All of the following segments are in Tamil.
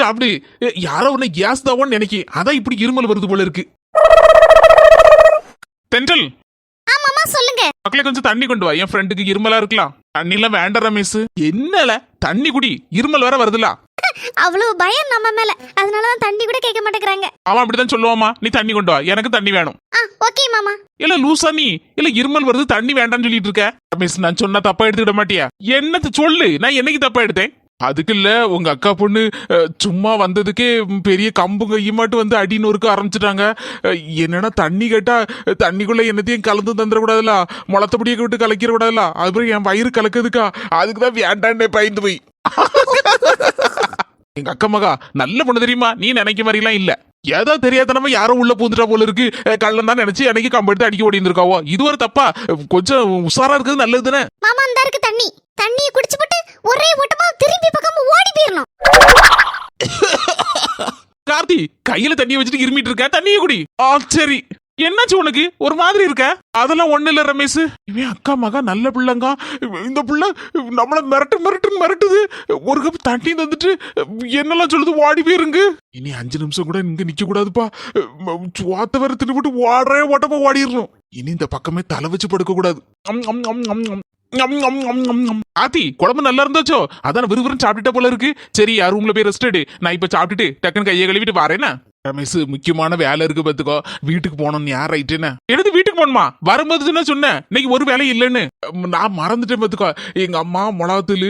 சாப்பிடு யாரோ உன்னை கேஸ் தாவோன்னு நினைக்கி அதான் இப்படி இருமல் வருது போல இருக்கு. தென்றல்! ஆமாமா சொல்லுங்க. மக்களே கொஞ்சம் தண்ணி கொண்டு வா என் ஃப்ரெண்டுக்கு இருமலா இருக்கலாம். தண்ணி எல்லாம் வேண்டாம் ரமேஷ். என்னல? தண்ணி குடி இருமல் வேற வருதுல? அவ்வளவு பயம் நம்ம மேல. அதனாலதான் தண்ணி கூட கேட்க மாட்டேங்கிறாங்க. அவன் அப்படிதான் சொல்லுவாமா நீ தண்ணி கொண்டு வா எனக்கு தண்ணி வேணும். ஆ ஓகே மாமா. இல்ல லூசா நீ இல்ல இருமல் வருது தண்ணி வேண்டாம்னு சொல்லிட்டு இருக்க. ரமேஷ் நான் சொன்னா தப்பா எடுத்துக்கிட மாட்டியா? என்னத்த சொல்லு நான் என்னைக்கு தப்பா எடுத்தேன்? அதுக்கு இல்ல உங்க அக்கா பொண்ணு சும்மா வந்ததுக்கே பெரிய கம்பு கையுமாட்டு வந்து அடி நொறுக்க ஆரம்பிச்சிட்டாங்க. என்னன்னா தண்ணி கேட்டா தண்ணிக்குள்ள என்னத்தையும் கலந்து தந்துடக்கூடாதுல முளத்தபடியே விட்டு கலக்கிற கூடாதுல? அதுக்கப்புறம் என் வயிறு கலக்குதுக்கா? அதுக்கு தான் வேண்டான்னே பயந்து போய். எங்க அக்கா மகா நல்ல பொண்ணு தெரியுமா? நீ நினைக்க மாதிரிலாம் இல்ல. ஏதோ தெரியாதனமா யாரோ உள்ள பூந்துட்டா போல இருக்கு. அஹ், கள்ளன் தான் நினைச்சு அன்னைக்கு கம்பெடுத்து அடிக்க ஓடி இருந்திருக்காவோ இது ஒரு தப்பா? கொஞ்சம் உஷாரா இருக்கிறது நல்லது தானே மாமா அந்த இருக்கு தண்ணி. தண்ணியை குடிச்சு போட்டு ஒரே ஓட்டமா கையில தண்ணியை வச்சுட்டு இருமிட்டு இருக்க? தண்ணியை குடி. ஆ சரி. என்னாச்சு உனக்கு? ஒரு மாதிரி இருக்க? அதெல்லாம் ஒண்ணு இல்ல ரமேஷ். இவன் அக்கா மகா நல்ல பிள்ளைங்க. இந்த பிள்ளை நம்மள மிரட்டு மிரட்டுன்னு மிரட்டுது. ஒரு கப் தண்ணி தந்துட்டு என்னெல்லாம் சொல்லுது? ஓடி போயிருங்க இனி அஞ்சு நிமிஷம் கூட இங்க நிக்க கூடாதுப்பா. சுவாத்த வேற தின்னுபிட்டு ஓடுறே ஓட்டமா ஓடிடணும். இனி இந்த பக்கமே தலை வச்சு படுக்க கூடாது. ஆத்தி குழம்பு நல்லா இருந்தாச்சோ? அதான் விறுவிறுன்னு சாப்பிட்டுட்ட போல இருக்கு. சரி யார் ரூம்ல போய் ரெஸ்ட் எடு. நான் இப்ப சாப்பிட்டுட்டு டக்குன்னு கையை கழுவிட்டு வரேன்னா ரமேஷ் முக்கியமான வேலை இருக்கு பாத்துக்கோ வீட்டுக்கு போகணும் யார் ரைட்டுன்னு எடுத்து வீட்டுக்கு போகணுமா? வரும்போது தானே சொன்னேன். இன்னைக்கு ஒரு வேலை இல்லைன்னு. நான் மறந்துட்டேன் பாத்துக்கோ எங்க அம்மா மிளகாத்தூள்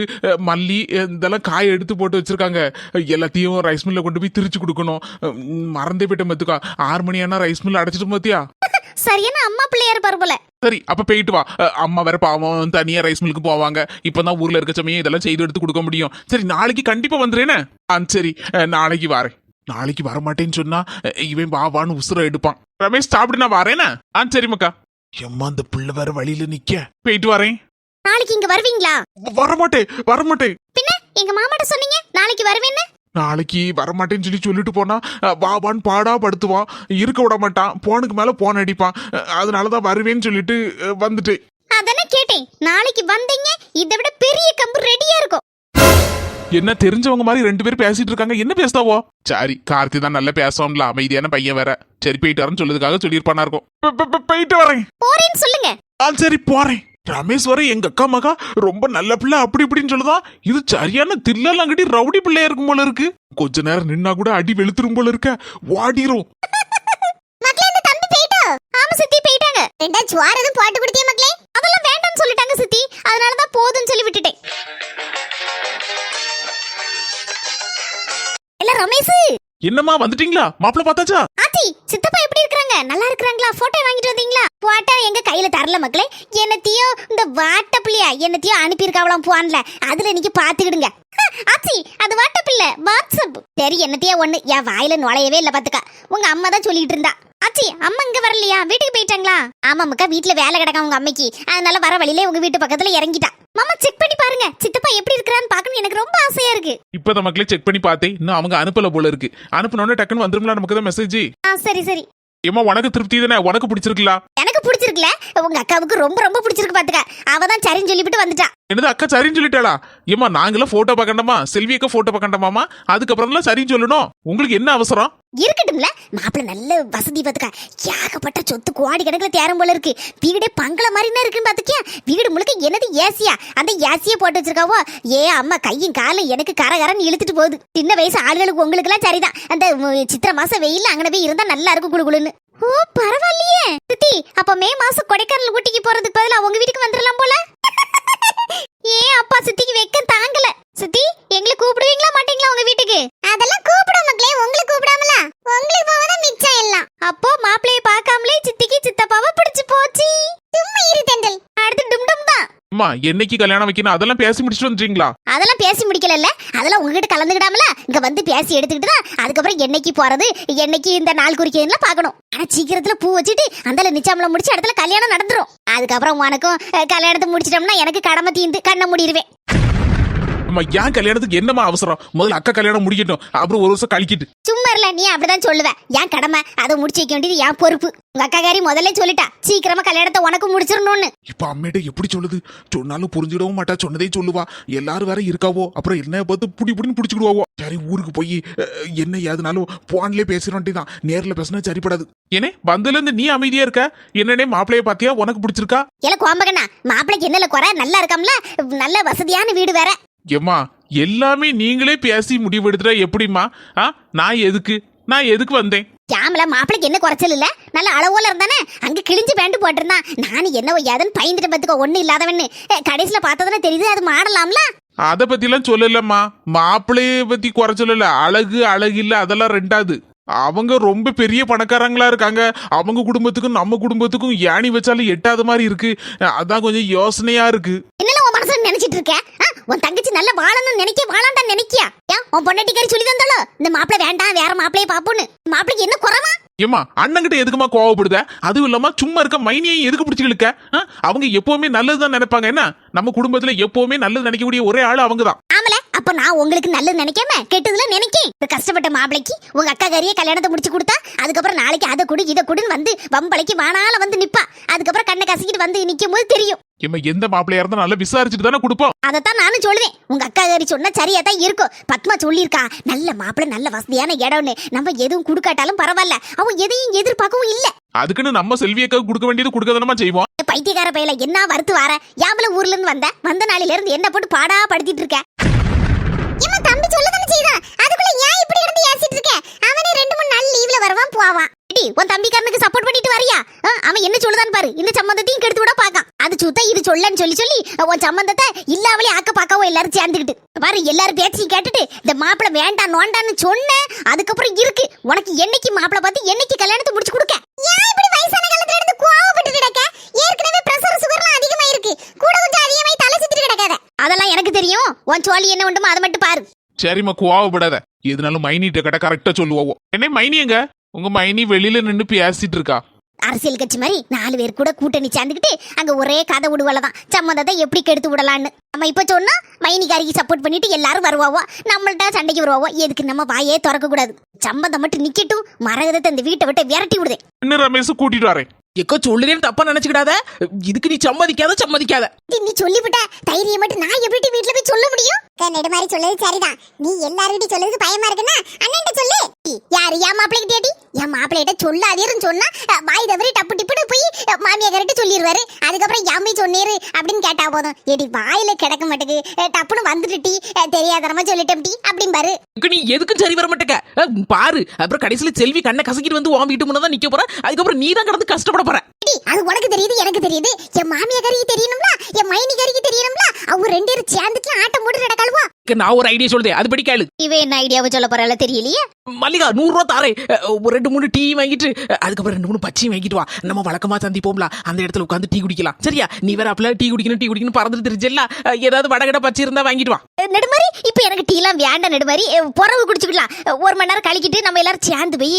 மல்லி இதெல்லாம் காய எடுத்து போட்டு வச்சிருக்காங்க. எல்லாத்தையும் ரைஸ் மில்ல கொண்டு போய் திரிச்சு கொடுக்கணும். மறந்தே போயிட்டேன் பாத்துக்கோ ஆறு மணி ஆனா ரைஸ் மில் அடைச்சிட்டு பாத்தியா சரியான அம்மா பிள்ளையா இருப்பாரு போல. சரி அப்ப போயிட்டு வா. அம்மா வேற பாவம் தனியா ரைஸ் மில்லுக்கு போவாங்க. இப்பதான் ஊர்ல இருக்க சமயம் இதெல்லாம் செய்து எடுத்து கொடுக்க முடியும். சரி நாளைக்கு கண்டிப்பா வந்துறேனே ஆ சரி. நாளைக்கு வரேன். நாளைக்கு வரமாட்டேன்னு சொன்னா அஹ், இவன் வா வான்னு உசுர எடுப்பான். ரமேஷ் சாப்பிட்டு நான் வரேனே ஆ சரி மக்கா. எம்மா அந்த பிள்ளை வேற வழியில நிக்க. போயிட்டு வரேன். நாளைக்கு இங்க வருவீங்களா? வரமாட்டேன் வரமாட்டேன். பின்ன எங்க மாமாட்ட சொன்னீங்க? நாளைக்கு வருவேன்னு? நாளைக்கு வரமாட்டேன்னு சொல்லி சொல்லிட்டு போனா அஹ், வா வான்னு பாடா படுத்துவான். இருக்க விட மாட்டான். போனுக்கு மேல போன் அடிப்பான். அதனாலதான் வருவேன்னு சொல்லிட்டு அஹ், வந்துட்டேன். அதானே கேட்டேன். நாளைக்கு வந்தீங்க இதை விட பெரிய கம்பு ரெடியா இருக்கும். என்ன தெரிஞ்சவங்க மாதிரி ரெண்டு பேரும் பேசிட்டு இருக்காங்க. என்ன பேசுதாவோ? சரி கார்த்தி தான் நல்லா பேசுவோம்ல அமைதியான பையன் வேற. சரி போயிட்டு வரேன்னு சொல்றதுக்காக சொல்லியிருப்பானா இருக்கும். போயிட்டு வரேன். போறேன்னு சொல்லுங்க. ஆ சரி போறேன். ரமேஷ் வர எங்க அக்கா மகா ரொம்ப நல்ல பிள்ளை அப்படி இப்படின்னு சொல்லுதான் இது சரியான தில்லலாங்கடி ரவுடி பிள்ளையா இருக்கும் போல இருக்கு. கொஞ்ச நேரம் நின்னா கூட அடி வெளுத்துரும் போல இருக்க. வாடிரும். மக்களே இந்த தம்பி போயிட்டோ? ஆமா சித்தி போயிட்டாங்க. ரெண்டா சுவார் எதுவும் போட்டு கொடுத்தியா மக்களே? அதெல்லாம் வேண்டாம்னு சொல்லிட்டாங்க சித்தி. அதனாலதான் போதும்னு சொல்லி விட்டுட்டேன். இல்ல ரமேஷ்? என்னம்மா வந்துட்டீங்களா? மாப்பிள்ள பார்த்தாச்சா? ஆத்தி சித்தப்பா எப்படி இருக்காங்க நல்லா இருக்காங்களா போட்டோ வாங்கிட்டு வந்தீங்களா? போட்டோ எங்க கையில தரல மக்களே. என்னத்தையோ இந்த வாட்டப்பிள்ளையா என்னத்தையோ அனுப்பியிருக்காவலாம் போன்ல அதுல இன்னைக்கு பாத்துக்கிடுங்க ஆச்சி அது வாட்டப்பில்ல வாட்ஸ்அப். சரி என்னத்தையோ ஒண்ணு. என் வாயில நுழையவே இல்ல பாத்துக்க. உங்க அம்மா தான் சொல்லிட்டு இருந்தா. ஆச்சி அம்மா இங்க வரலையா? வீட்டுக்கு போயிட்டாங்களா? ஆமா மக்கா வீட்டுல வேலை கிடக்கும் உங்க அம்மைக்கு. அதனால வர வழியிலே உங்க வீட்டு பக்கத்துல இறங்கிட்டா. மாமா செக் பண்ணி பாருங்க. சித்தப்பா எப்படி இருக்கிறான்னு பார்க்கணும் எனக்கு ரொம்ப ஆசையா இருக்கு. இப்பதான் மக்களே செக் பண்ணி பார்த்தேன். இன்னும் அவங்க அனுப்பல போல இருக்கு. அனுப்பினோடனே டக்குன்னு வந்துரும்ல நமக்கு தான் மெசேஜ் ஆ சரி சரி. ஏமா உனக்கு திருப்தி தானே? உனக்கு பிடிச்சிருக்கலா எனக்கு பிடிச்சிருக்குல? உங்க அக்காவுக்கு ரொம்ப ரொம்ப பிடிச்சிருக்கு பாத்துக்க. அவ தான் சரின்னு சொல்லிவிட்டு வந்துட்டா என்னது அக்கா சரின்னு சொல்லிட்டாளா? ஏமா நாங்களாம் போட்டோ பார்க்கண்டாமா செல்வி அக்கா போட்டோ பார்க்கண்டாமாமா அதுக்கப்புறம் சரின்னு சொல்லணும். உங்களுக்கு என்ன அவசரம்? இருக்கட்டும்ல. மாப்பிள்ள நல்ல வசதி பாத்துக்க. ஏகப்பட்ட சொத்து கோடி கணக்குல தேரம் போல இருக்கு. வீடே பங்கள மாதிரி தான் இருக்குன்னு பாத்துக்கியா? வீடு முழுக்க என்னது ஏசியா? அந்த ஏசிய போட்டு வச்சிருக்காவோ? ஏ அம்மா கையும் காலும் எனக்கு கர கரன்னு இழுத்துட்டு போகுது. சின்ன வயசு ஆளுகளுக்கு உங்களுக்கு எல்லாம் சரிதான். அந்த சித்திரை மாசம் வெயில்ல அங்கன போய் இருந்தா நல்லா இருக்கும் குளு குளுன்னு. ஓ பரவாயில்லையே. சித்தி அப்ப மே மாசம் கொடைக்கானல் ஊட்டிக்கு போறதுக்கு பதிலா உங்க வீட்டுக்கு வந்துடலாம் போல? ஏ அப்பா சித்திக்கு வெக்க தாங்கல. சித்தி எங்களை கூப்பிடுவீங்களா மாட்டீங்களா உங்க வீட்டுக்கு? அதெல்லாம் கூப்பிட மக்களே உங்களை கூப்பிடாமல? உங்களுக்கு போவதா மிச்சம் எல்லாம். அப்போ மாப்பிளைய பார்க்காமலே சித்திக்கு சித்தப்பாவை பிடிச்சு போச்சு. சும்மா இரு தெண்டல் அடுத்து டும் டும் தான். அம்மா என்னைக்கு கல்யாணம் வைக்கணும்? அதெல்லாம் பேசி முடிச்சுட்டு வந்துட்டீங்களா? அதெல்லாம் பேசி முடிக்கலல்ல. அதெல்லாம் உங்ககிட்ட கலந்துக்கிடாமல இங்க வந்து பேசி எடுத்துக்கிட்டு தான் அதுக்கப்புறம் என்னைக்கு போறது என்னைக்கு இந்த நாள் குறிக்கிறதுலாம் பார்க்கணும். ஆனா சீக்கிரத்துல பூ வச்சுட்டு அந்த நிச்சயம்ல முடிச்சு இடத்துல கல்யாணம் நடந்துரும். அதுக்கப்புறம் உனக்கும் கல்யாணத்தை முடிச்சிட்டோம்னா எனக்கு கடமை தீந்து கண்ணை முடிடுவேன் அம்மா ஏன் கல்யாணத்துக்கு என்னம்மா அவசரம்? முதல்ல அக்கா கல்யாணம் முடிக்கட்டும். அப்புறம் ஒரு வருஷம் கழிக்கிட்டு. சும்மா இல்ல நீ அப்படிதான் சொல்லுவ. என் கடமை? அதை முடிச்சு வைக்க வேண்டியது என் பொறுப்பு. உங்க அக்காக்காரி முதல்ல சொல்லிட்டா சீக்கிரமா கல்யாணத்தை உனக்கு முடிச்சிடணும்னு. இப்ப அம்மிட்ட எப்படி சொல்லுது? சொன்னாலும் புரிஞ்சிடவும் மாட்டா சொன்னதே சொல்லுவா. எல்லாரும் வேற இருக்காவோ அப்புறம் என்ன பார்த்து புடி புடின்னு புடிச்சுக்கிடுவாவோ. சரி ஊருக்கு போய் என்ன ஏதுனாலும் போன்லயே பேசிட தான் நேர்ல பேசினா சரிப்படாது. ஏனே வந்ததுல இருந்து நீ அமைதியா இருக்க? என்னனே மாப்பிளைய பாத்தியா உனக்கு பிடிச்சிருக்கா? இல்ல கோம்பகண்ணா மாப்பிளைக்கு என்னல குறை? நல்லா இருக்காம்ல? நல்ல வசதியான வீடு வேற. ஏம்மா எல்லாமே நீங்களே பேசி முடிவெடுத்துட்டா எப்படிம்மா? ஆ நான் எதுக்கு? நான் எதுக்கு வந்தேன்? யாமல மாப்பிளைக்கு என்ன குறைச்சல் இல்ல? நல்ல அளவோல இருந்தானே? அங்க கிழிஞ்சு பேண்ட் போட்டிருந்தான். நானும் என்ன ஏதுன்னு பயந்துட்டு பத்துக்க ஒண்ணு இல்லாதவன்னு. கடைசியில பார்த்ததுன்னு தெரியுது அது மாடலாம்ல? அத பத்திலாம் சொல்லலம்மா. மாப்பிளைய பத்தி குறை சொல்லல அழகு அழகு இல்ல. அதெல்லாம் ரெண்டாவது. அவங்க ரொம்ப பெரிய பணக்காரங்களா இருக்காங்க. அவங்க குடும்பத்துக்கும் நம்ம குடும்பத்துக்கும் ஏணி வச்சாலும் எட்டாத மாதிரி இருக்கு. அதான் கொஞ்சம் யோசனையா இருக்கு. என்னல உன் மனசுல நினைச்சிட்டு இருக்க? உன் தங்கச்சி நல்ல வாழணும்னு நினைக்க வாழாண்டா நினைக்கியா? உன் பொண்டாட்டிக்காரி சொல்லி தந்தாலோ? இந்த மாப்பிளை வேண்டாம் வேற மாப்பிளைய பாப்போன்னு மாப்பிளைக்கு என்ன குறவா? ஏம்மா அண்ணன்கிட்ட எதுக்குமா கோவப்படுத? அதுவும் இல்லாம சும்மா இருக்க மைனியை எதுக்கு பிடிச்சி இழுக்க? அவங்க எப்பவுமே நல்லதுதான் நினைப்பாங்க. என்ன? நம்ம குடும்பத்துல எப்பவுமே நல்லது நினைக்கக்கூடிய ஒரே ஆள் அவங்க தான் ஆமல அப்ப நான் உங்களுக்கு நல்லது நினைக்காம கெட்டதுல நினைக்கேன். கஷ்டப்பட்ட மாப்பிளைக்கு உங்க அக்கா கறிய கல்யாணத்தை முடிச்சு கொடுத்தா அதுக்கப்புறம் நாளைக்கு அதை கொடு இதை கொடுன்னு வந்து வம்பளைக்கு வானால வந்து நிப்பா. அதுக்கப்புறம் கண்ணை கசக்கிட்டு வந்து நிக்கும் போது தெரியும். ஏம்மா எந்த மாப்பிள்ளையா இருந்தா நல்லா விசாரிச்சுட்டு தானே கொடுப்போம். அதைத்தான் நானும் சொல்லுவேன். உங்க அக்கா கறி சொன்னா சரியா தான் இருக்கும். பத்மா சொல்லியிருக்கா நல்ல மாப்பிள்ளை நல்ல வசதியான இடம்னு. நம்ம எதுவும் கொடுக்காட்டாலும் பரவாயில்ல. அவன் எதையும் எதிர்பார்க்கவும் இல்ல. அதுக்குன்னு நம்ம செல்வியக்கா கொடுக்க வேண்டியது கொடுக்க தானமா செய்வோம் பைத்தியக்கார பையல என்ன வறுத்து வார? யாமல ஊர்ல இருந்து வந்த? வந்த நாளில இருந்து என்ன போட்டு பாடா படுத்திட்டு இருக்க? இம்மா தம்பி சொல்ல தானே செய்தான் அதுக்குள்ள ஏன் இப்படி இருந்து ஏசிட்டு இருக்க? அவனே ரெண்டு மூணு நாள் லீவ்ல வருவான் போவான். டி உன் தம்பிக்காரனுக்கு சப்போர்ட் பண்ணிட்டு வரியா? ஆ, அவன் என்ன சொல்லுதான் பாரு. இந்த சம்மந்தத்தையும் கெடுத்து விட பாக்கான் அது சுத்த இது சொல்லன்னு சொல்லி சொல்லி உன் சம்பந்தத்தை இல்லாமலே ஆக்க பாக்காவும் எல்லாரும் சேர்ந்துக்கிட்டு பாரு எல்லாரும் பேச்சையும் கேட்டுட்டு இந்த மாப்பிள்ள வேண்டாம் நோண்டான்னு சொன்னேன் அதுக்கப்புறம் இருக்கு. உனக்கு என்னைக்கு மாப்பிளை பார்த்து என்னைக்கு கல்யாணத்தை முடிச்சு கொடுக்க? ஏன் இப்படி வயசான காலத்துல இருந்து கோவப்பட்டு கிடக்க? ஏற்கனவே பிரஷர் சுகர்லாம் அதிகமா இருக்கு கூட கொஞ்சம் அதிகமாய் தலை சுத்திட்டு கிடக்காத. அதெல்லாம் எனக்கு தெரியும். உன் சோழி என்ன உண்டுமோ அதை மட்டும் பாரு. சரிம்மா கோவப்படாத. எதுனாலும் மைனிட்ட கடை கரெக்டா சொல்லுவோம். என்ன மைனி எங்க? உங்க மைனி வெளியில நின்னு பேசிட்டு இருக்கா. அரசியல் கட்சி மாதிரி நாலு பேர் கூட கூட்டணி சேர்ந்துக்கிட்டு அங்க ஒரே கதை விடுவல தான் சம்மந்தத்தை எப்படி கெடுத்து விடலான்னு. நம்ம இப்ப சொன்னா மைனிகாரிக்கு சப்போர்ட் பண்ணிட்டு எல்லாரும் வருவாவோ? நம்மள்ட்ட சண்டைக்கு வருவாவோ? எதுக்கு நம்ம வாயே திறக்க கூடாது சம்மந்தம் மட்டும் நிக்கட்டும். மரகதத்தை இந்த வீட்டை விட்டு விரட்டி விடுதே இன்னும் ரமேஷ் கூட்டிட்டு வரேன்? எக்கோ சொல்லுதேன்னு தப்பா நினைச்சுக்கிடாத. இதுக்கு நீ சம்மதிக்காத சம்மதிக்காத. நீ சொல்லிவிட்ட தைரியம் மட்டும் நான் எப்படி வீட்ல போய் சொல்ல முடியும்? நெடு மாதிரி சொல்லுது சரிதான். நீ எல்லார்கிட்டயும் சொல்லுறதுக்கு பயமா இருக்குன்னா அண்ணன் சொல்லு. யாரு? என் மாப்பிள்ளைக்கு தேடி என் மாப்பிள்ளைகிட்ட சொல்லாதீருன்னு சொன்னா வாய் தவறி டப்பு டிப்புன்னு போய் அஹ், மாமியார்கிட்ட சொல்லிடுவாரு அதுக்கப்புறம் யாமை சொன்னீரு அப்படின்னு கேட்டா போதும். ஏடி வாயில கிடக்க மாட்டேங்குது அஹ், டப்புன்னு வந்துட்டு டி. தெரியாதனமா சொல்லிட்டேன் டி அப்படிம்பாரு. நீ எதுக்கும் சரி வர மாட்டேக்க? அஹ், பாரு. அப்புறம் கடைசியில செல்வி கண்ணை கசக்கிட்டு வந்து உன் வீட்டு முன்ன தான் நிக்க போற. அதுக்கப்புறம் நீ தான் கடந்து கஷ்டப்பட போற. அது உனக்கு தெரியுது எனக்கு தெரியுது. என் மாமியாரிக்கு தெரியணும்ல? என் மைனிகாரிக்கு தெரியணும்ல? அவங்க ரெண்டு பேரும் சேர்ந்துட்டு ஆட்டம் போட்டு நான் ஒரு ஐடியா சொல்லுதே அது படி கேளு. இவன் என்ன ஐடியாவை சொல்ல போறால தெரியலையே? மல்லிகா நூறு ரூபா தாரே ஒரு ரெண்டு மூணு டீ வாங்கிட்டு அதுக்கப்புறம் ரெண்டு மூணு பச்சையும் வாங்கிட்டு வா. நம்ம வழக்கமா சந்திப்போம்ல. அந்த இடத்துல உட்காந்து டீ குடிக்கலாம். சரியா? நீ வேற அப்பல டீ குடிக்கணும் டீ குடிக்கணும் பறந்துட்டு தெரிஞ்சல ஏதாவது வடகட பச்சை இருந்தா வாங்கிட்டு வா. நெடுமாரி இப்போ எனக்கு டீலாம் வேண்டாம் நெடுமாரி புறவு குடிச்சுக்கலாம். ஒரு மணி நேரம் கழிக்கிட்டு நம்ம எல்லாரும் சேர்ந்து போய்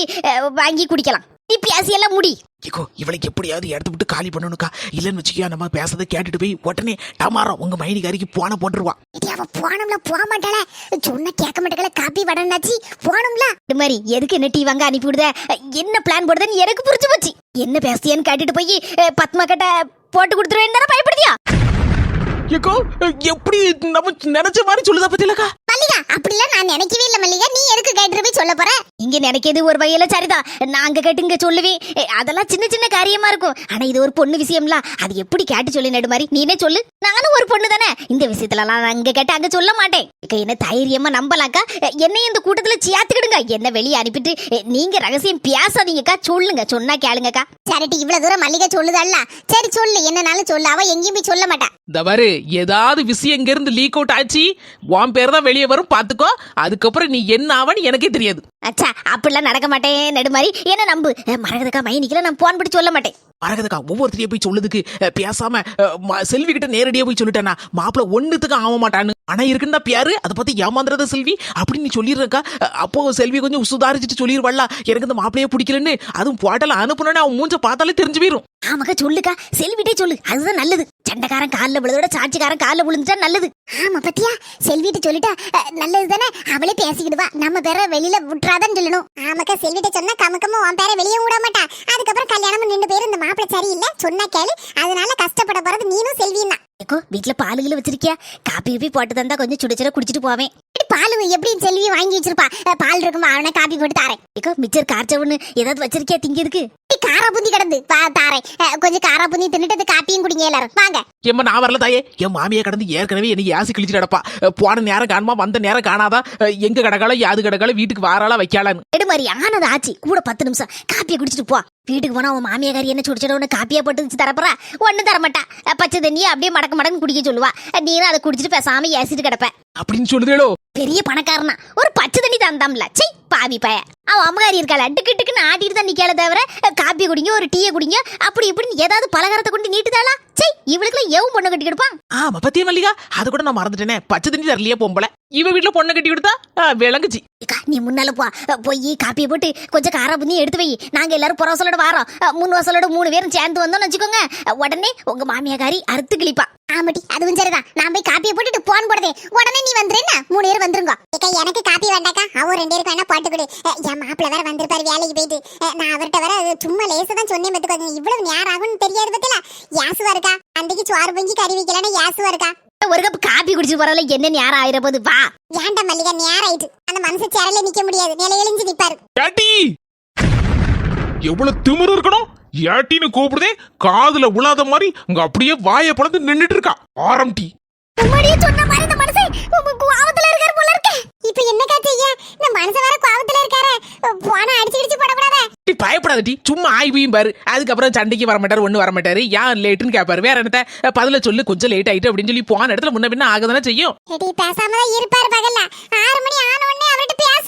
வாங்கி குடிக்கலாம். நீ பேசி எல்லாம் முடி. ஏக்கோ இவளுக்கு எப்படியாவது எடுத்து விட்டு காலி பண்ணணுக்கா இல்லைன்னு வச்சுக்கியா நம்ம பேசதை கேட்டுட்டு போய் உடனே டமாரா உங்க மைனிகாரிக்கு போன போட்டுருவா. இடி, அவ போனோம்ல போக மாட்டாள. சொன்ன கேட்க மாட்டாள காப்பி வடனாச்சு போனோம்ல. நெடுமாரி எதுக்கு என்ன டீ வாங்க அனுப்பி விடுத? என்ன பிளான் போடுதுன்னு எனக்கு புரிஞ்சு போச்சு. என்ன பேசியன்னு கேட்டுட்டு போய் பத்மா கிட்ட போட்டு கொடுத்துருவேன் தானே பயப்படுதியா? ஏக்கோ எப்படி நம்ம நினைச்ச மாதிரி சொல்லுதா பத்திலக்கா? மல்லிகா அப்படிலாம் நான் நினைக்கவே இல்ல மல்லிகா. நீ எதுக்கு கேட்டு போய் சொல்ல போற? இங்க நினைக்கிறது ஒரு வகையில சரிதான் நாங்க கேட்டு இங்க சொல்லுவேன். அதெல்லாம் சின்ன சின்ன காரியமா இருக்கும். ஆனா இது ஒரு பொண்ணு விஷயம்ல. அது எப்படி கேட்டு சொல்லி நடு மாதிரி நீனே சொல்லு. நானும் ஒரு பொண்ணு தானே. இந்த விஷயத்துலலாம் நான் அங்க கேட்டு அங்க சொல்ல மாட்டேன். என்ன தைரியமா நம்பலாக்கா? எ, என்னையும் இந்த கூட்டத்துல சேர்த்துக்கிடுங்க. என்ன வெளியே அனுப்பிட்டு நீங்க ரகசியம் பேசாதீங்கக்கா. சொல்லுங்க. சொன்னா கேளுங்கக்கா. சரிட்டி இவ்வளவு தூரம் மல்லிகா சொல்லுதல்ல சரி சொல்லு. என்னனாலும் சொல்லு. அவ எங்கேயும் போய் சொல்ல மாட்டா. இந்த பாரு ஏதாவது விஷயம் இங்க இருந்து லீக் அவுட் ஆச்சு. உன் பேர் தான் வெளியே வரும். பாத்துக்கோ. அதுக்கப்புறம் நீ என்ன ஆவன்னு எனக்கே தெரியாது. அச்சா அப்படிலாம் நடக்க மாட்டேன் நெடுமாறி. என்ன நம்பு. அஹ், மரகதக்கா மைனிக்கல நான் போன் படி சொல்ல மாட்டேன். மரகதக்கா ஒவ்வொருத்தரையும் போய் சொல்லுதுக்கு பேசாம செல்வி கிட்ட நேரடியா போய் சொல்லிட்டேனா? மாப்பிள்ள ஒண்ணுத்துக்கு ஆக மாட்டான்னு. ஆனா இருக்குன்னா பியாரு அதை பத்தி ஏமாந்துறத செல்வி. அப்படின்னு நீ சொல்லிடுறக்கா? அப்போ செல்வி கொஞ்சம் சுதாரிச்சுட்டு சொல்லிடுவாள்ல எனக்கு இந்த மாப்பிளையே பிடிக்கலன்னு அதுவும் போட்டல அனுப்புனேன்னு அவன் மூஞ்ச பார்த்தாலே தெரிஞ்சு போயிரும். ஆமாக்கா சொல்லுக்கா. செல்விட்டே சொல்லு. அதுதான் நல்லது. சண்டைக்காரன் காலில் விழுதோட சாட்சிக்காரன் காலில் விழுந்துட்டா நல்லது. ஆமா பத்தியா? செல்விட்டு சொல்லிட்டா நல்லது தானே அவளே பேசிக்கிடுவா. நம்ம பேர வெளியில விட்டுறாதான் சொல்லணும். ஆமாக்கா செல்விட்ட சொன்னா கமக்கமா உன் பேர வெளியே விட மாட்டா. அதுக்கப்புறம் கல்யாணம் நின்று பேரும் இந்த மாப்பிள்ளை சரியில்லை. சொன்னா கேளு. அதனால கஷ்டப்பட போறது நீனும் செல்வியும் தான். ஏக்கோ வீட்டுல பாலுகளை வச்சிருக்கியா? காப்பி கீப்பி போட்டு தந்தா கொஞ்சம் சுட சுட குடிச்சிட்டு போவேன். பால் எப்படி செல்வி வாங்கி வச்சிருப்பா. பால் இருக்குமா? அவனை காப்பி போட்டு தாரேன். ஏக்கோ மிச்சர் காய்ச்சவனு ஏதாவது வச்சிருக்கியா? திங்கிறதுக்கு? காரா புந்தி கிடந்து தாரேன். கொஞ்சம் காரா புந்தி தின்னுட்டு காப்பியும் குடிங்க எல்லாரும். வாங்க. ஏம்மா நான் வரல தாயே. என் மாமியை கடந்து ஏற்கனவே எனக்கு யாசி கிழிச்சிட்டு கிடப்பா. போன நேரம் காணுமா வந்த நேரம் காணாதா? எங்க கடக்கால யாது கடக்கால வீட்டுக்கு வாராளா வைக்காளான்னு. எடுமாரி ஆனது ஆச்சு. கூட பத்து நிமிஷம். காப்பியை குடிச்சிட்டு போ. வீட்டுக்கு போனா உன் மாமியாக்காரி என்ன சுடிச்சிட உனக்கு காப்பியா போட்டு வச்சு தரப்போறா? ஒன்னும் தரமாட்டா. பச்சை தண்ணியை அப்படியே மடக்கு மடக்கு குடிக்க சொல்லுவா. நீனும் அதை குடிச்சிட்டு பேசாம ஏசிட்டு கிடப்ப. அப்படின்னு சொல்லுதேளோ பெரிய பணக்காரனா. ஒரு பச்சை தண்ணி தந்தாம்ல. சை பாவி பய. அவன் அம்மகாரி இருக்காள டிக்கு டிக்குன்னு ஆட்டிட்டு தான் நிக்கால தவிர காப்பி குடிங்க ஒரு டீயை குடிங்க அப்படி இப்படின்னு ஏதாவது பலகாரத்தை கொண்டு நீட்டுதாளா? சை இவளுக்குலாம் எவும் பொண்ணு கட்டி கொடுப்பான்? ஆமா பத்திய மல்லிகா? அது கூட நான் மறந்துட்டேனே. பச்சை தண்ணி தரலையே பொம்பளை. இவ வீட்டுல பொண்ணை கட்டி கொடுத்தா விளங்குச்சு. நீ முன்னால போ. போய் காப்பியை போட்டு கொஞ்சம் காரா புண்ணி எடுத்து வை. நாங்க எல்லாரும் புறவசலோட வாரோம். முன் வசலோட மூணு பேரும் சேர்ந்து வந்தோம்னு வச்சுக்கோங்க. உடனே உங்க மாமியாக்காரி அறுத்து கிழிப்பா. ஆமாடி அதுவும் சரிதான். நான் போய் காப்பியை போட்டுட்டு போன் போடுதே உடனே நீ வந்துருன்னா மூணு பேர் வந்துருங்க. ஏக்கா எனக்கு காப்பி வேண்டாக்கா. அவன் ரெண்டு பேருக்கு வேணா போட்டு கொடு. என் மாப்பிள்ள வேற வந்திருப்பாரு வேலைக்கு போயிட்டு. நான் அவர்கிட்ட வர சும்மா லேசா தான் சொன்னேன் பத்துக்கோங்க இவ்வளவு நேரம் ஆகும்னு தெரியாது பத்தில யாசுவா இருக்கா? அன்றைக்கு சோறு பொங்கி கறி வைக்கலன்னா யாசுவா இருக்கா? ஒரு கப் காப்பி குடிச்சு போறதுல என்ன நேரம் ஆயிர போது வா. ஏன்டா மல்லிகா நேரம் ஆயிட்டு. அந்த மனுஷன் சேரல நிக்க முடியாது. நிலை எழுஞ்சு நிப்பாரு எவ்வளவு திமிரு இருக்கணும்? ஏட்டின்னு கூப்பிடுதே காதுல விழாத மாதிரி அங்க அப்படியே வாயை பழந்து நின்னுட்டு இருக்கா. ஆரம்பி. சொன்ன மாதிரி இந்த மனுஷன் உங்க கோவத்துல இருக்காரு போல இருக்கு. இப்போ என்னக்கா செய்ய? இந்த மனுஷன் வேற கோவத்துல இருக்காரு. போன அடிச்சு அடிச்சு போடக்கூடாதே. டி பயப்படாதடி. சும்மா ஆய்வையும் பாரு. அதுக்கப்புறம் சண்டைக்கு வர மாட்டாரு ஒண்ணு வர மாட்டாரு. ஏன் லேட்டுன்னு கேட்பாரு வேற என்னத்த? பதில சொல்லு. கொஞ்சம் லேட் ஆயிட்டு அப்படின்னு சொல்லி போன இடத்துல முன்ன பின்ன ஆகதானே செய்யும். பேசாம தான் இருப்பாரு பகல்ல. ஆறு மணி ஆன உடனே அவர்கிட்ட பேச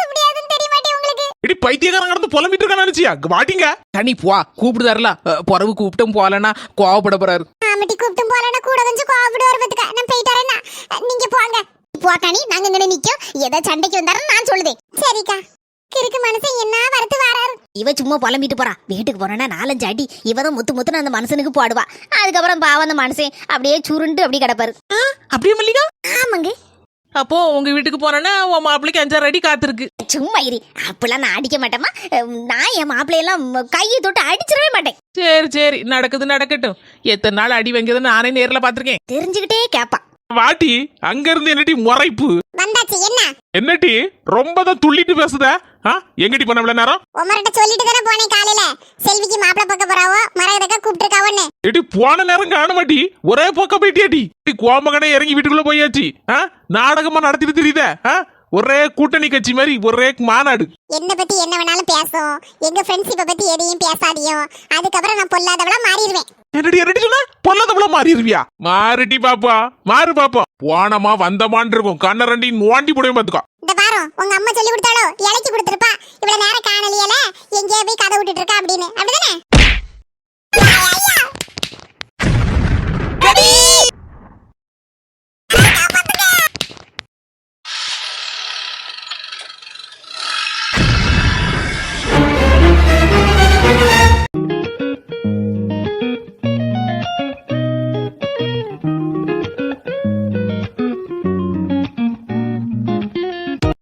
இடி பைத்தியக்காரன் கடந்து புலம்பிட்டு இருக்கான்னு நினைச்சியா வாட்டிங்க தனி போ கூப்பிடுதாருல. பிறவு கூப்பிட்டும் போலன்னா கோவப்பட போறாரு ஆமட்டி கூப்பிட்டும் போலனா கூட கொஞ்சம் கோவப்படுவார் பத்துக்க நான் போயிட்டாரேன்னா நீங்க போங்க. போக்காணி நாங்க இங்க நிக்கோம் ஏதோ சண்டைக்கு வந்தாருன்னு நான் சொல்லுதேன் சரிக்கா. கிறுக்கு மனுஷன் என்ன வரத்து வராரு? இவ சும்மா புலம்பிட்டு போறா. வீட்டுக்கு போனா நாலஞ்சு அடி. இவ தான் முத்து முத்துன்னு அந்த மனுஷனுக்கு போடுவா. அதுக்கப்புறம் பாவம் அந்த மனுஷன் அப்படியே சுருண்டு அப்படி கிடப்பாரு. அப்படியே மல்லிகா? ஆமாங்க. அப்போ உங்க வீட்டுக்கு போனோன்னா உன் மாப்பிளைக்கு அஞ்சாறு அடி காத்திருக்கு. சும்மா இரு. அப்பெல்லாம் நான் அடிக்க மாட்டேமா நான் என் மாப்பிள்ளையெல்லாம் கையை தொட்டு அடிச்சிடவே மாட்டேன். சரி சரி. நடக்குது நடக்கட்டும். எத்தனை நாள் அடி வாங்கியதுன்னு நானே நேர்ல பாத்திருக்கேன் தெரிஞ்சுக்கிட்டே கேப்பா வாட்டி அங்க இருந்து என்னடி முறைப்பு? வந்தாச்சு என்ன? என்னடி? ரொம்ப தான் துள்ளிட்டு பேசுத? ஆ? எங்கடி பண்ண இவ்வளவு நேரம்? உமர்கிட்ட சொல்லிட்டு தானே போனேன் காலையில. செல்விக்கு மாப்பிள்ளை பார்க்க போறாவோ மரகதக்கா கூப்பிட்டுருக்காவோன்னு. எடி போன நேரம் காண மாட்டி ஒரே பக்கம் போயிட்டியாடி. கோமகனே இறங்கி வீட்டுக்குள்ள போயாச்சு. ஆ? நாடகமா நடத்திட்டு தெரியுதே? ஆ? ஒரே கூட்டணி கட்சி மாதிரி ஒரே மாநாடு. என்ன பத்தி என்ன வேணாலும் பேசும் எங்க ஃப்ரெண்ட்ஷிப்பை பத்தி எதையும் பேசாதியோ அதுக்கப்புறம் நான் பொல்லாதவளா மாறிடுவேன். என்னடி என்னடி சொன்ன? பொல்லாதவள மாறிடுவியா? மாறுடி பாப்பா மாறு பாப்பா. போனமா வந்தமான் இருக்கும் கண்ண ரெண்டி நோண்டி போடுவேன் பாத்துக்கோ. இந்த பாரம் உங்க அம்மா சொல்லி கொடுத்தாலோ இலைக்கு கொடுத்துருப்பா. இவ்வளவு நேரம் காணலியல? எங்கேயோ போய் கதை விட்டுட்டு இருக்கா அப்படின்னு. அப்படிதானே?